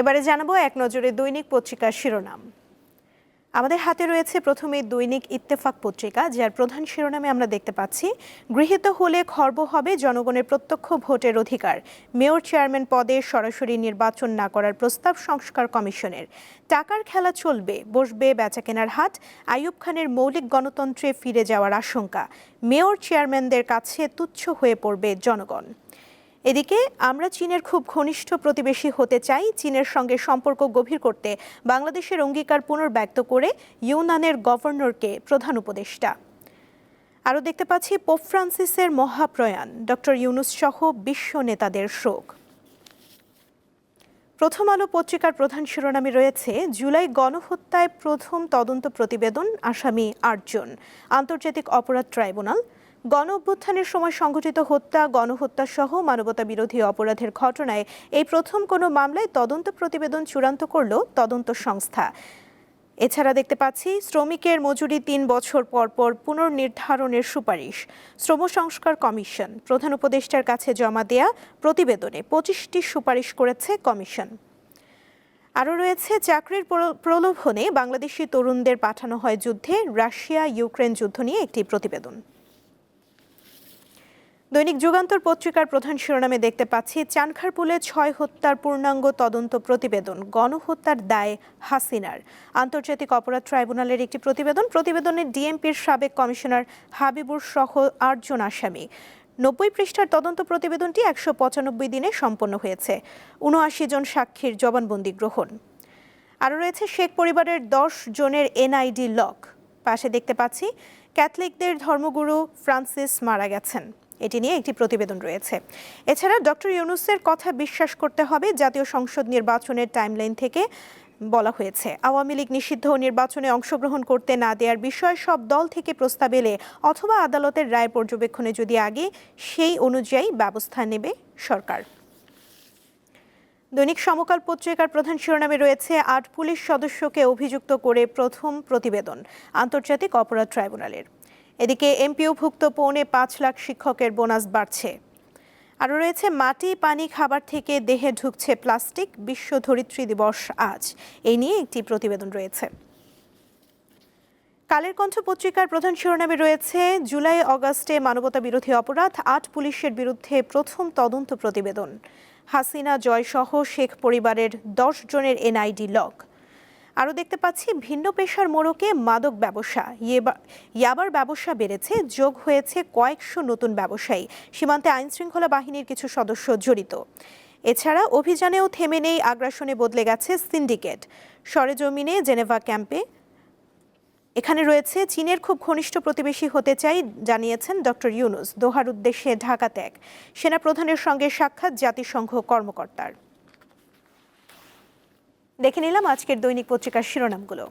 এবারে জানাব এক নজরে দৈনিক পত্রিকার শিরোনাম। আমাদের হাতে রয়েছে প্রথমে দৈনিক ইত্তেফাক পত্রিকা, যার প্রধান শিরোনামে আমরা দেখতে পাচ্ছি, গৃহীত হলে খর্ব হবে জনগণের প্রত্যক্ষ ভোটের অধিকার। মেয়র চেয়ারম্যান পদে সরাসরি নির্বাচন না করার প্রস্তাব সংস্কার কমিশনের। টাকার খেলা চলবে, বসবে বেচাকেনার হাট, আইয়ুব খানের মৌলিক গণতন্ত্রে ফিরে যাওয়ার আশঙ্কা। মেয়র চেয়ারম্যানদের কাছে তুচ্ছ হয়ে পড়বে জনগণ। এদিকে আমরা চীনের খুব ঘনিষ্ঠ প্রতিবেশী হতে চাই। চীনের সঙ্গে সম্পর্ক গভীর করতে বাংলাদেশের অঙ্গীকার পুনর্ব্যক্ত করে ইউনানের গভর্নরকে প্রধান উপদেষ্টা। আরও দেখতে পাচ্ছি, পোপ ফ্রান্সিসের মহাপ্রয়াণ ডক্টর ইউনুস সহ বিশ্ব নেতাদের শোক। প্রথম আলো পত্রিকার প্রধান শিরোনামে রয়েছে, জুলাই গণহত্যায় প্রথম তদন্ত প্রতিবেদন আসামি আটজন। আন্তর্জাতিক অপরাধ ট্রাইব্যুনাল গণ অভ্যুত্থানের সময় সংঘটিত হত্যা গণহত্যা সহ মানবতা বিরোধী অপরাধের ঘটনায় এই প্রথম কোনো মামলায় তদন্ত প্রতিবেদন চূড়ান্ত করল তদন্ত সংস্থা। এছাড়া দেখতে পাচ্ছি, শ্রমিকের মজুরি তিন বছর পর পর পুনর্নির্ধারণের সুপারিশ। শ্রম সংস্কার কমিশন, প্রধান উপদেষ্টার কাছে জমা দেয়া প্রতিবেদনে পঁচিশটি সুপারিশ করেছে কমিশন। আরও রয়েছে, চাকরির প্র- প্রলোভনে বাংলাদেশি তরুণদের পাঠানো হয় যুদ্ধে রাশিয়া ইউক্রেন যুদ্ধ নিয়ে একটি প্রতিবেদন। দৈনিক যুগান্তর পত্রিকার প্রধান শিরোনামে দেখতে পাচ্ছি, চানখারপুলে ছয় হত্যার পূর্ণাঙ্গ তদন্ত প্রতিবেদন, গণহত্যার দায় হাসিনার। আন্তর্জাতিক অপরাধ ট্রাইব্যুনালের একটি প্রতিবেদন, প্রতিবেদনে ডিএমপির সাবেক কমিশনার হাবিবুর সহ আটজন আসামি। নব্বই পৃষ্ঠার তদন্ত প্রতিবেদনটি একশো পঁচানব্বই দিনে সম্পন্ন হয়েছে। উনআশি জন সাক্ষীর জবানবন্দি গ্রহণ। আরও রয়েছে, শেখ পরিবারের দশ জনের এনআইডি লক। পাশে দেখতে পাচ্ছি, ক্যাথলিকদের ধর্মগুরু ফ্রান্সিস মারা গেছেন। এটি নিয়ে একটি প্রতিবেদন রয়েছে। এছাড়া ডক্টর ইউনুসের কথা বিশ্বাস করতে হবে জাতীয় সংসদ নির্বাচনের টাইমলাইন থেকে বলা হয়েছে। আওয়ামী লীগ নিষিদ্ধ নির্বাচনে অংশগ্রহণ করতে না দেওয়ার বিষয়ে সব দল থেকে প্রস্তাব এলে অথবা আদালতের রায় পর্যবেক্ষণে যদি আগে সেই অনুযায়ী ব্যবস্থা নেবে সরকার। দৈনিক সমকাল পত্রিকার প্রধান শিরোনামে রয়েছে আট পুলিশ সদস্যকে অভিযুক্ত করে প্রথম প্রতিবেদন। আন্তর্জাতিক অপরাধ ট্রাইব্যুনালের। এদিকে এমপিওভুক্ত পৌনে পাঁচ লাখ শিক্ষকের বোনাস বাড়ছে। আরও রয়েছে, মাটি, পানি, খাবার থেকে দেহে ঢুকছে প্লাস্টিক, বিশ্ব ধরিত্রী দিবস আজ। এই নিয়ে একটি প্রতিবেদন রয়েছে। কালের কণ্ঠ পত্রিকার প্রধান শিরোনামে রয়েছে, জুলাই, অগাস্টে মানবতা বিরোধী অপরাধ, আট পুলিশের বিরুদ্ধে প্রথম তদন্ত প্রতিবেদন। হাসিনা, জয়সহ শেখ পরিবারের দশ জনের এনআইডি লগ আরও দেখতে পাচ্ছি, ভিন্ন পেশার মোড়কে মাদক ব্যবসা। ইয়েবা- ইয়াবার ব্যবসা বেড়েছে, যোগ হয়েছে কয়েকশো নতুন ব্যবসায়ী। সীমান্তে আইনশৃঙ্খলা বাহিনীর কিছু সদস্য জড়িত। এছাড়া অভিযানেও থেমে নেই, আগ্রাসনে বদলে গেছে সিন্ডিকেট। সরেজমিনে জেনেভা ক্যাম্পে। এখানে রয়েছে, চীনের খুব ঘনিষ্ঠ প্রতিবেশী হতে চাই, জানিয়েছেন ডক্টর ইউনুস। দোহার উদ্দেশ্যে ঢাকা ত্যাগ। সেনাপ্রধানের সঙ্গে সাক্ষাৎ জাতিসংঘ কর্মকর্তার। দেখে নিলাম আজকের দৈনিক পত্রিকার শিরোনামগুলো।